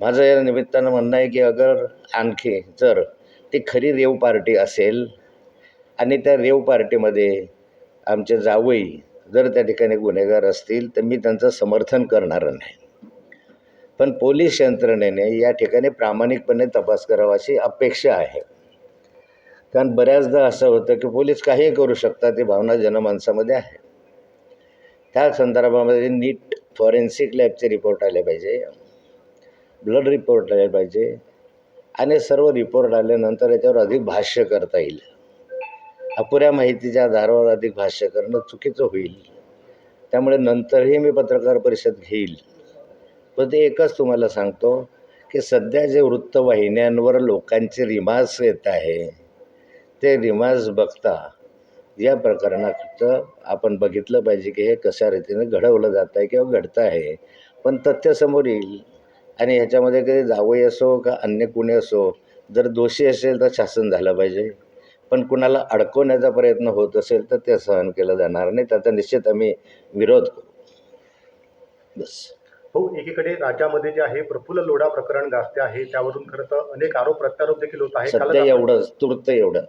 माझं या निमित्तानं म्हणणं आहे की अगर आणखी जर ती खरी रेव पार्टी असेल आणि त्या रेव पार्टीमध्ये आमचे जावई जर त्या ठिकाणी गुन्हेगार असतील तर मी त्यांचं समर्थन करणार नाही. पण पोलीस यंत्रणेने या ठिकाणी प्रामाणिकपणे तपास करावा अशी अपेक्षा आहे. कारण बऱ्याचदा असं होतं की पोलीस काहीही करू शकतात ही भावना जनमानसामध्ये आहे. त्या संदर्भामध्ये नीट फॉरेन्सिक लॅबचे रिपोर्ट आले पाहिजे. ब्लड रिपोर्ट आले पाहिजे. आणि सर्व रिपोर्ट आल्यानंतर याच्यावर अधिक भाष्य करता येईल. अपुऱ्या माहितीच्या आधारावर अधिक भाष्य करणं चुकीचं होईल. त्यामुळे नंतरही मी पत्रकार परिषद घेईल. पण ते एकच तुम्हाला सांगतो की सध्या जे वृत्तवाहिन्यांवर लोकांचे रिमाज येत आहे ते रिमाज बघता या प्रकरणाचं आपण बघितलं पाहिजे की हे कशा रीतीने घडवलं जात आहे किंवा घडतं आहे पण तथ्य समोर येईल. आणि ह्याच्यामध्ये कधी जावई असो का अन्य कुणी असो जर दोषी असेल तर शासन झालं पाहिजे. पण कुणाला अडकवण्याचा प्रयत्न होत असेल तर ते सहन केलं जाणार नाही. त्याचा निश्चित आम्ही विरोध करू. बस. हो एकीकडे राज्यामध्ये जे आहे प्रफुल्ल लोढा प्रकरण गाजते आहे. त्यावरून खरं तर अनेक आरोप प्रत्यारोप देखील होत आहे सध्या एवढंच तूर्त एवढं.